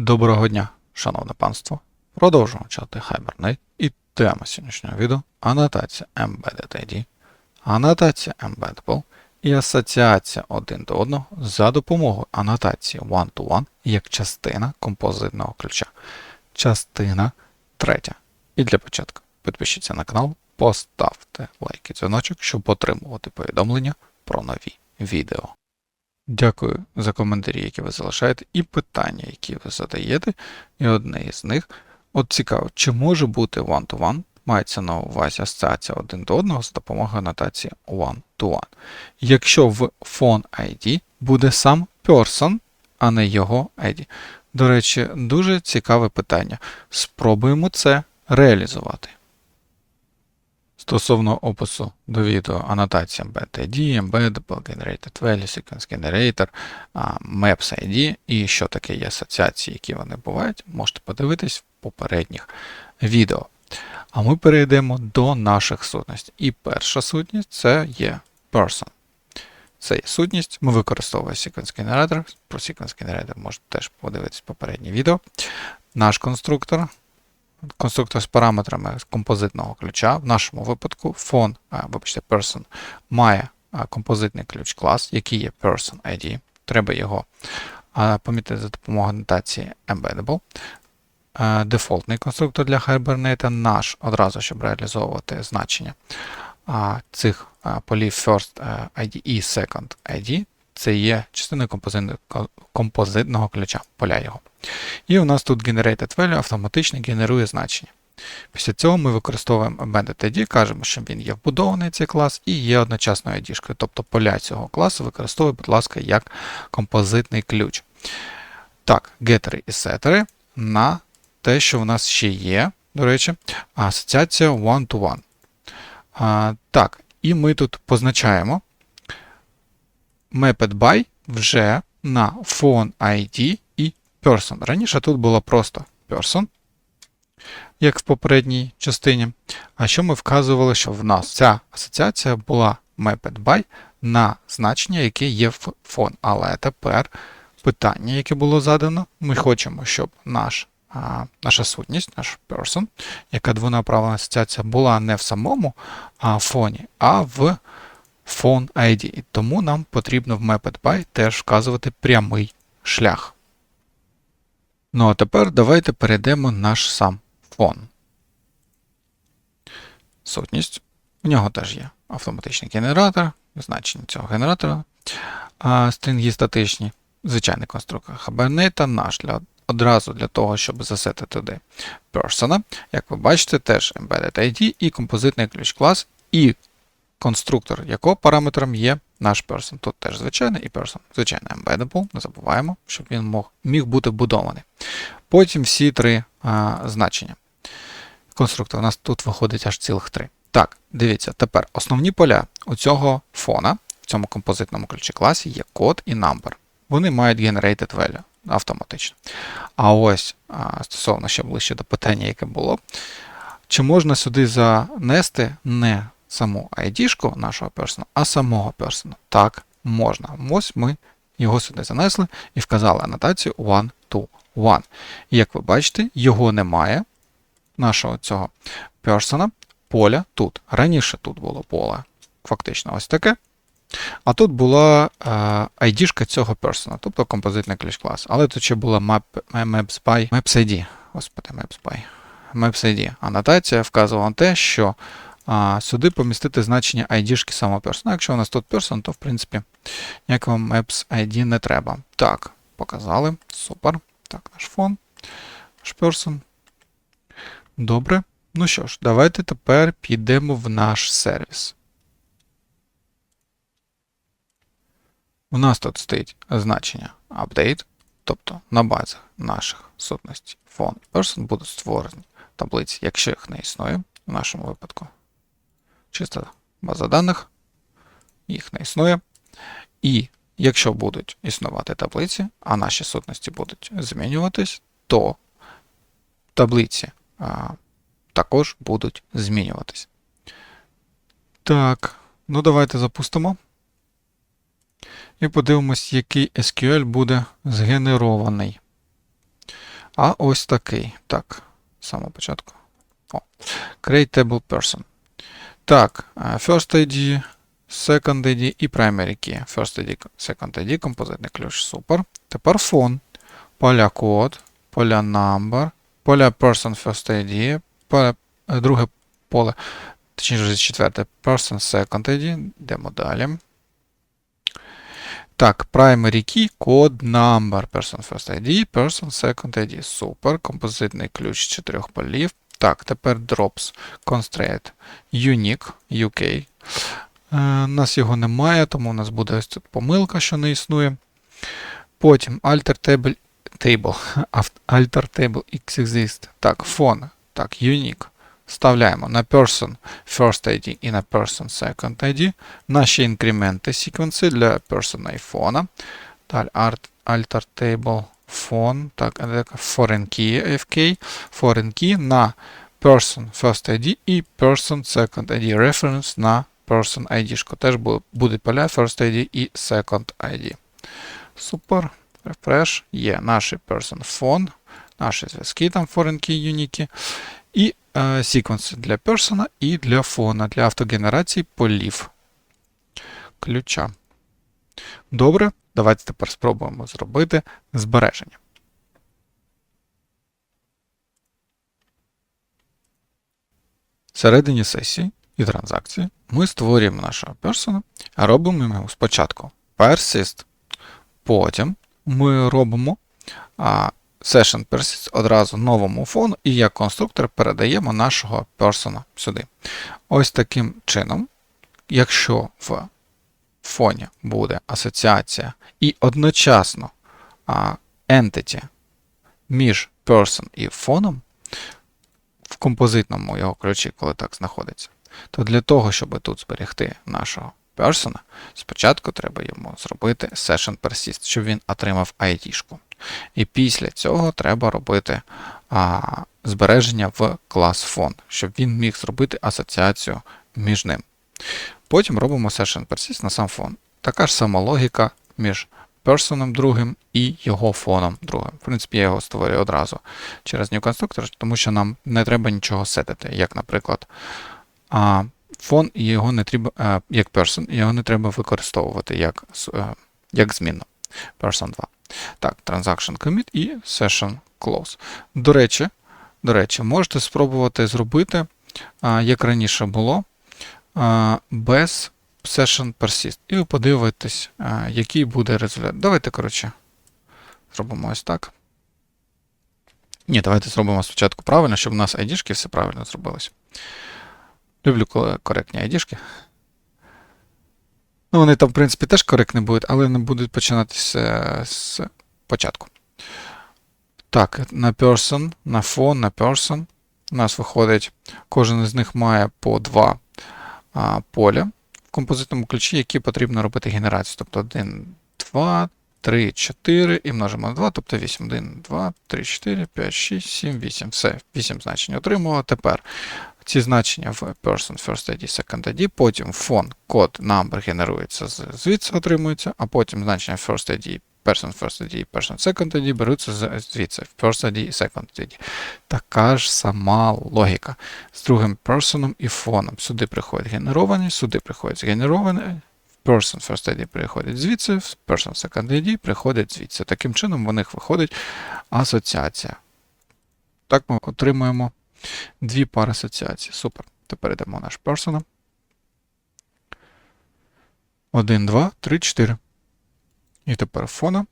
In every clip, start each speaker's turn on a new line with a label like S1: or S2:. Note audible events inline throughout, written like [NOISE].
S1: Доброго дня, шановне панство. Продовжуємо чати Hibernate і тема сьогоднішнього відео анотація Embedded ID, анотація Embeddable і асоціація один до одного за допомогою анотації One-to-One як частина композитного ключа. Частина третя. І для початку підпишіться на канал, поставте лайк і дзвіночок, щоб отримувати повідомлення про нові відео. Дякую за коментарі, які ви залишаєте, і питання, які ви задаєте. І одне із них. От цікаво, чи може бути one-to-one, мається на увазі асоціація один до одного з допомогою анотації one-to-one. Якщо в phone ID буде сам person, а не його ID. До речі, дуже цікаве питання. Спробуємо це реалізувати. Стосовно опису до відео анотація Embed ID, Embeddable, Generated Value, Sequence Generator, Maps ID і що таке є асоціації, які вони бувають, можете подивитись в попередніх відео. А ми перейдемо до наших сутностей. І перша сутність це є person. Це є сутність. Ми використовуємо Sequence Generator. Про Sequence Generator можете теж подивитись попереднє відео. Наш конструктор конструктор з параметрами композитного ключа. В нашому випадку фон, вибачте, person має композитний ключ клас, який є person ID. Треба його помітити за допомогою анотації embeddable. Дефолтний конструктор для Hibernate наш одразу, щоб реалізовувати значення цих полів first ID і second ID. Це є частиною композитного, ключа, поля його. І у нас тут Generated Value автоматично генерує значення. Після цього ми використовуємо Embedded ID, кажемо, що він є вбудований цей клас і є одночасною ID. Тобто поля цього класу використовує, будь ласка, як композитний ключ. Так, гетери і сетери на те, що в нас ще є, до речі, асоціація one-to-one. А, Так, і ми тут позначаємо Mapped by вже на phone ID і person. Раніше тут було просто person, як в попередній частині. А що ми вказували, що в нас ця асоціація була MapPedBy на значення, яке є в phone. Але тепер питання, яке було задано, ми хочемо, щоб наш, а, наша сутність, наш person, яка двонаправлена асоціація, була не в самому а, фоні, а в phone ID. Тому нам потрібно в Mapped теж вказувати прямий шлях. Ну а тепер давайте перейдемо наш сам фон. Сутність. У нього теж є автоматичний генератор, значення цього генератора. А стрінги статичні, звичайний конструктор Hibernate, наш для, одразу для того, щоб засети туди persona. Як ви бачите, теж Embedded ID і композитний ключ клас, і конструктор, якого параметром є наш person. Тут теж звичайний і person. Звичайно, embeddable, не забуваємо, щоб він мог, міг бути будований. Потім всі три а, значення. Конструктор у нас тут виходить аж цілих три. Так, дивіться, тепер основні поля у цього фона, в цьому композитному ключі класі є код і number. Вони мають generated value автоматично. А ось стосовно ще ближче до питання, яке було, чи можна сюди занести не саму ID нашого персона, а самого персона. Так, можна. Ось ми його сюди занесли і вказали анотацію one to one. І як ви бачите, його немає, нашого цього персона, поля тут. Раніше тут було поле. Фактично ось таке. А тут була е, ID цього персона, тобто композитний ключ клас. Але тут ще була map, maps by, maps ID. Господи, maps by. Maps ID. Анотація вказувала на те, що сюди помістити значення ID самого персона. Якщо у нас тут person, то в принципі ніякого maps ID не треба. Так, показали. Супер. Так, наш фон, наш person. Добре. Ну що ж, давайте тепер підемо в наш сервіс. У нас тут стоїть значення update, тобто на базах наших сутностей phone person будуть створені таблиці, якщо їх не існує, в нашому випадку чиста база даних, їх не існує. І якщо будуть існувати таблиці, а наші сутності будуть змінюватись, то таблиці а, також будуть змінюватись. Так, ну давайте запустимо. І подивимось, який SQL буде згенерований. а ось такий. Так, з самого початку. О, create table person. Так, е, first ID, second ID і primary key. First ID, second ID, композитний ключ. Супер. Тепер фон. Поля код, поля number, поля person first ID, поле, е, друге поле, точніше четверте, person second ID. Йдемо далі. Так, primary key, код number, person first ID, person second ID. Супер. Композитний ключ з чотирьох полів. Так, тепер drops constraint unique UK. Е, У нас його немає, тому у нас буде ось тут помилка, що не існує. Потім alter table, table, [LAUGHS] alter table exist. Так, фон. Так, unique. Вставляємо на person first ID і на person second ID. Наші інкременти секвенси для person фона. Далі alter table фон. Так, е, foreign key FK. Foreign key на person first ID і person second ID. Reference на person ID. -шку. Теж бу- будуть поля first ID і second ID. Супер. Refresh. Є наші person phone, наші зв'язки, там foreign key юніки. І е, секвенси для persona і для фона, для автогенерації полів ключа. Добре, давайте тепер спробуємо зробити збереження. Всередині сесії і транзакції ми створюємо нашого персона, а робимо його спочатку persist. Потім ми робимо session persist одразу новому фону, і як конструктор передаємо нашого персона сюди. Ось таким чином, якщо в фоні буде асоціація і одночасно а, entity між person і фоном, в композитному його ключі, коли так знаходиться, то для того, щоб тут зберегти нашого персона, спочатку треба йому зробити session persist, щоб він отримав ID-шку. І після цього треба робити а, збереження в клас фон, щоб він міг зробити асоціацію між ним. Потім робимо session persist на сам фон. Така ж сама логіка між персоном другим і його фоном другим. В принципі, я його створюю одразу через New Constructor, тому що нам не треба нічого сетити, як, наприклад, фон і його не треба, як person, його не треба використовувати як, е, як змінну. Person 2. Так, transaction commit і session close. До речі, до речі, можете спробувати зробити, як раніше було, без session persist. І ви подивитесь, який буде результат. Давайте, коротше, зробимо ось так. Ні, давайте зробимо спочатку правильно, щоб у нас ID-шки все правильно зробилось. Люблю, коректні ID-шки. Ну, вони там, в принципі, теж коректні будуть, але не будуть починатися з початку. Так, на person, на phone, на person. У нас виходить, кожен із них має по два поля в композитному ключі, які потрібно робити генерацію. Тобто 1, 2, 3, 4 і множимо на 2, тобто 8. 1, 2, 3, 4, 5, 6, 7, 8. Все, 8 значень отримало. Тепер ці значення в person first ID, second ID, потім фон, код, number генерується звідси отримується, а потім значення first ID, person first ID, person second ID беруться звідси, first ID і second ID. Така ж сама логіка. З другим персоном і фоном. Сюди приходять генеровані, сюди приходять згенеровані. Person first ID приходить звідси, person second ID приходить звідси. Таким чином в них виходить асоціація. Так ми отримуємо дві пари асоціацій. Супер. Тепер йдемо в наш persona. 1, 2, 3, 4. І тепер фона.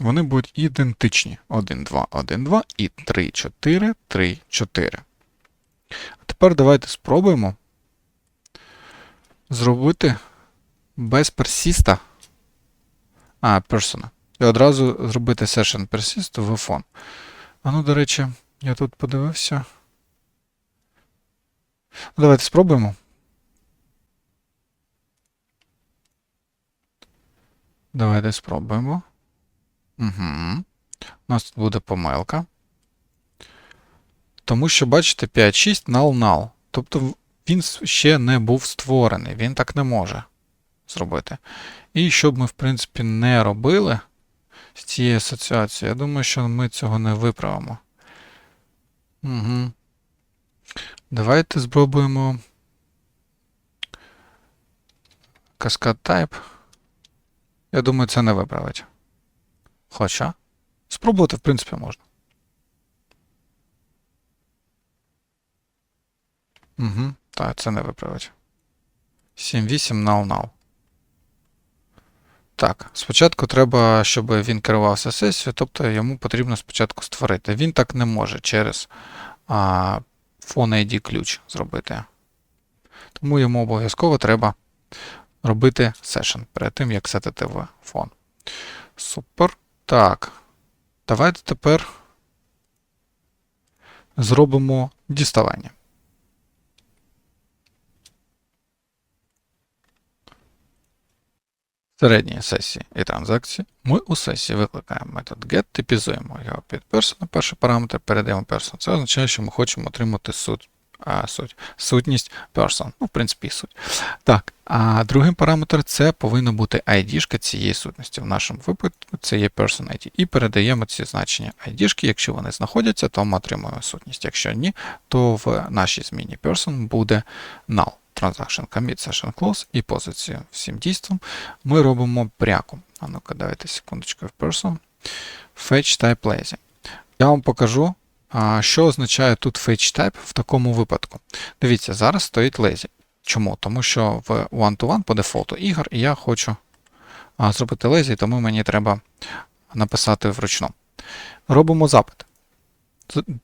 S1: Вони будуть ідентичні. 1, 2, 1, 2 і 3, 4, 3, 4. А тепер давайте спробуємо зробити без персіста. А, персона. І одразу зробити session persist в фон. А ну, до речі, я тут подивився. Ну, Давайте спробуємо. Давайте спробуємо. Угу. У нас тут буде помилка. Тому що, бачите, 5.6 null-null. Тобто він ще не був створений, він так не може зробити. І щоб ми, в принципі, не робили з цією асоціацією, я думаю, що ми цього не виправимо. Угу. Давайте спробуємо. Каскад Type. Я думаю, це не виправить. Хоча. Спробувати, в принципі, можна. Угу. Так, це не виправить. 7.8 null null. Так, спочатку треба, щоб він керувався сесією, тобто йому потрібно спочатку створити. Він так не може через а, phone ID ключ зробити. Тому йому обов'язково треба робити сешн перед тим, як сетити в фон. Супер. Так. Давайте тепер зробимо діставання. середньої сесії і транзакції ми у сесії викликаємо метод get, типізуємо його під person, перший параметр, передаємо person. Це означає, що ми хочемо отримати суть, а, суть, сутність person. Ну, в принципі, і суть. Так, а другий параметр це повинна бути ID цієї сутності. В нашому випадку це є person ID. І передаємо ці значення ID. Якщо вони знаходяться, то ми отримуємо сутність. Якщо ні, то в нашій зміні person буде null. Transaction Commit Session Close і позицію всім дійством ми робимо пряку. А ну-ка, давайте секундочку в person. Fetch Type Lazy. Я вам покажу, що означає тут Fetch Type в такому випадку. Дивіться, зараз стоїть Lazy. Чому? Тому що в one-to-one по дефолту ігор, і я хочу зробити Lazy, тому мені треба написати вручну. Робимо запит.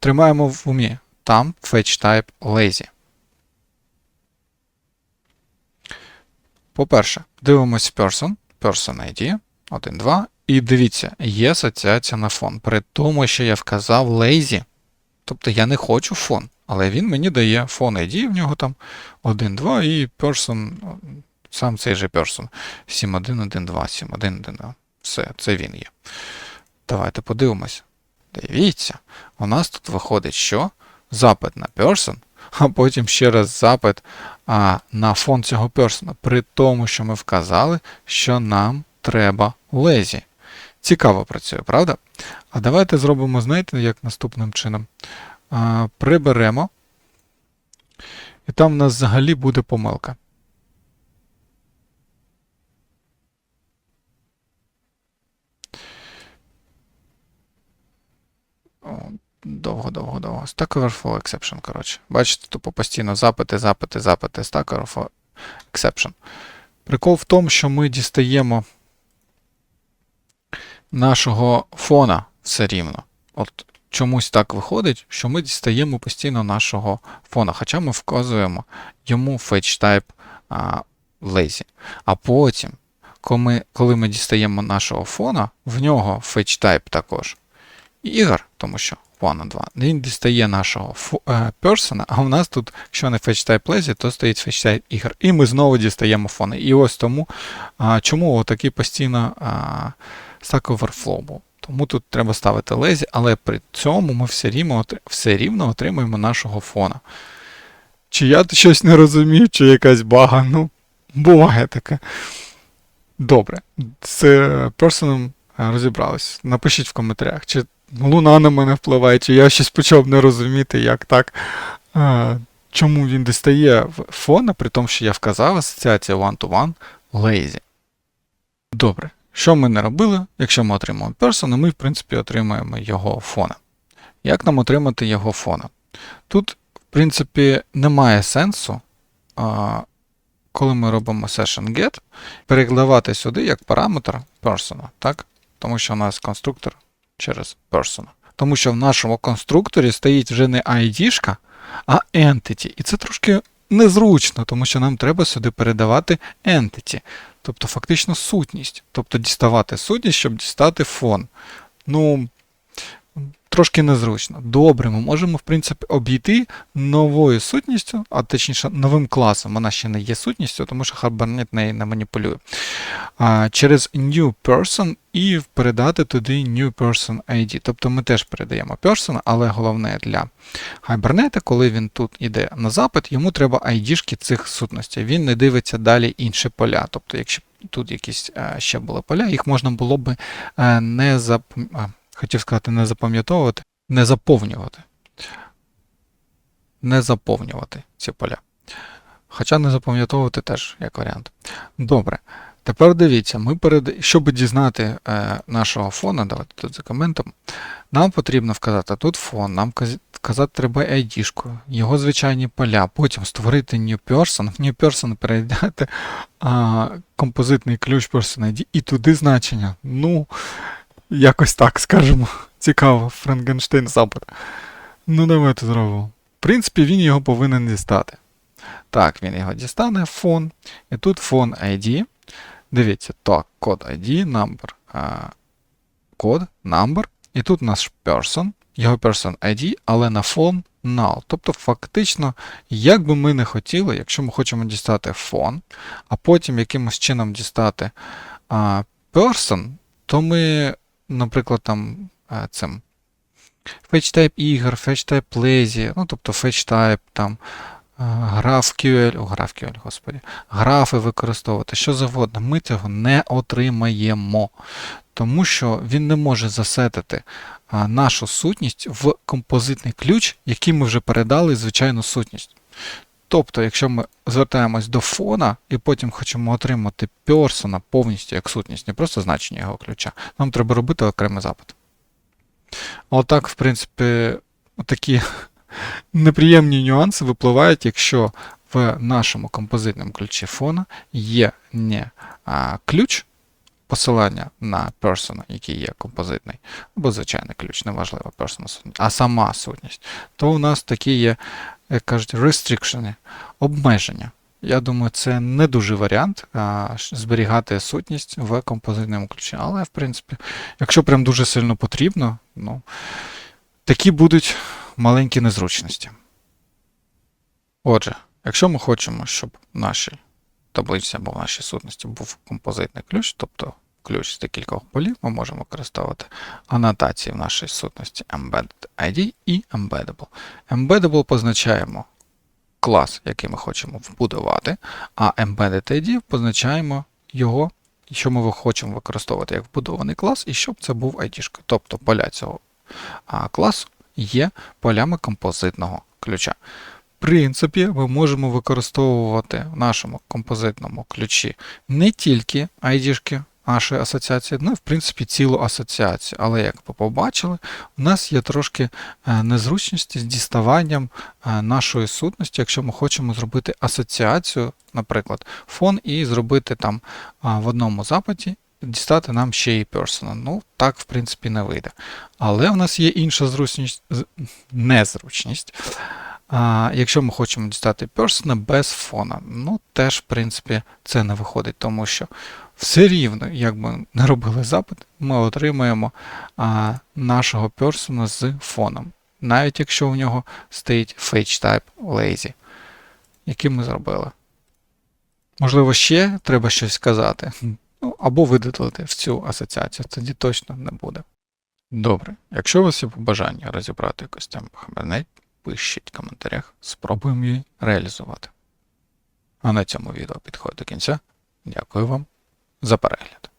S1: Тримаємо в умі. Там Fetch Type Lazy. По-перше, дивимось person, person ID 1, 2. І дивіться, є асоціація на фон. При тому, що я вказав lazy. Тобто я не хочу фон, але він мені дає фон ID, в нього там 1, 2 і person, сам цей же person. 7, 1, 1, 2, 7, 1, 1, 2. Все, це він є. Давайте подивимось. Дивіться, у нас тут виходить, що запит на person а потім ще раз запит а, на фон цього персона, при тому, що ми вказали, що нам треба лезі. Цікаво працює, правда? А давайте зробимо, знаєте, як наступним чином. А, Приберемо. І там в нас взагалі буде помилка. Довго-довго-довго. Stack Overflow Exception, коротше. Бачите, тупо постійно запити, запити, запити, Stack Overflow Exception. Прикол в тому, що ми дістаємо нашого фона все рівно. От чомусь так виходить, що ми дістаємо постійно нашого фона, хоча ми вказуємо йому fetch type а, lazy. А потім, коли ми, коли ми дістаємо нашого фона, в нього fetch type також ігор, тому що One 2. Він дістає нашого персона, а у нас тут, якщо не FetchType lazy, то стоїть FetchType ігор. І ми знову дістаємо фони. І ось тому, а, чому такий постійно а, Stack Overflow. Тому тут треба ставити lazy, але при цьому ми все рівно все рівно отримуємо нашого фона. Чи я щось не розумію, чи якась бага, ну, буває таке. Добре, з персоном розібрались. Напишіть в коментарях, чи луна на мене впливає, чи я щось почав не розуміти, як так. Чому він дістає фона, при тому, що я вказав асоціація one-to-one lazy. Добре. Що ми не робили, якщо ми отримуємо person, ми, в принципі, отримаємо його фона. Як нам отримати його фона? Тут, в принципі, немає сенсу, коли ми робимо session get, перекладати сюди як параметр person, так? тому що у нас конструктор через person. Тому що в нашому конструкторі стоїть вже не ID, а entity. І це трошки незручно, тому що нам треба сюди передавати entity. Тобто фактично сутність. Тобто діставати сутність, щоб дістати фон. Ну, трошки незручно. Добре, ми можемо, в принципі, обійти новою сутністю, а точніше, новим класом. Вона ще не є сутністю, тому що Hibernate неї не маніпулює. Через new person і передати туди new person ID. Тобто ми теж передаємо person, але головне для Hibernate, коли він тут іде на запит, йому треба ID цих сутностей. Він не дивиться далі інші поля. Тобто, якщо тут якісь ще були поля, їх можна було би не запам'ятати хотів сказати, не запам'ятовувати, не заповнювати. не заповнювати ці поля. Хоча не запам'ятовувати теж як варіант. Добре. Тепер дивіться, ми перед... щоб дізнати е, нашого фона, давайте тут за коментом, нам потрібно вказати тут фон, нам каз- вказати треба ID, його звичайні поля, потім створити new person, в new person перейдете а, композитний ключ person ID і туди значення. Ну, якось так скажемо. Цікаво, Франкенштейн запит. Ну, давайте зробимо. В принципі, він його повинен дістати. Так, він його дістане, фон. І тут фон ID. Дивіться, так, код ID, number, код, number. І тут наш person, його person ID, але на фон null. Тобто, фактично, як би ми не хотіли, якщо ми хочемо дістати фон, а потім якимось чином дістати а, person, то ми, наприклад, там а, цим fetch-type ігор, fetch-type lazy, ну, тобто fetch-type там а, GraphQL, о, GraphQL, господі, графи використовувати, що завгодно, ми цього не отримаємо, тому що він не може засетити нашу сутність в композитний ключ, який ми вже передали звичайну сутність. Тобто, якщо ми звертаємось до фона і потім хочемо отримати персона повністю як сутність, не просто значення його ключа, нам треба робити окремий запит. Отак, в принципі, такі неприємні нюанси випливають, якщо в нашому композитному ключі фона є не а, ключ посилання на persona, який є композитний, або звичайний ключ, неважливо, сутність, а сама сутність, то у нас такі є, як кажуть, restriction, обмеження. Я думаю, це не дуже варіант а, зберігати сутність в композитному ключі. Але, в принципі, якщо прям дуже сильно потрібно, ну, такі будуть маленькі незручності. Отже, якщо ми хочемо, щоб в нашій таблиці або в нашій сутності був композитний ключ, тобто ключ з декількох полів, ми можемо використовувати анотації в нашій сутності embedded ID і embeddable. Embeddable позначаємо клас, який ми хочемо вбудувати, а embedded ID позначаємо його, що ми хочемо використовувати як вбудований клас, і щоб це був ID. Тобто поля цього класу є полями композитного ключа. В принципі, ми можемо використовувати в нашому композитному ключі не тільки ID нашої асоціації, ну в принципі цілу асоціацію. Але як ви побачили, у нас є трошки е, незручності з діставанням е, нашої сутності, якщо ми хочемо зробити асоціацію, наприклад, фон, і зробити там в одному запиті. Дістати нам ще і persona. Ну, так, в принципі, не вийде. Але в нас є інша зручність, незручність. А, якщо ми хочемо дістати persona без фона, ну теж, в принципі, це не виходить, тому що все рівно, як би не робили запит, ми отримаємо а, нашого persona з фоном. Навіть якщо у нього стоїть fetch type lazy, який ми зробили. Можливо, ще треба щось сказати. Ну, або видалити в цю асоціацію, тоді точно не буде. Добре, якщо у вас є побажання розібрати якусь тему Hibernate, пишіть в коментарях, спробуємо її реалізувати. А на цьому відео підходить до кінця. Дякую вам за перегляд.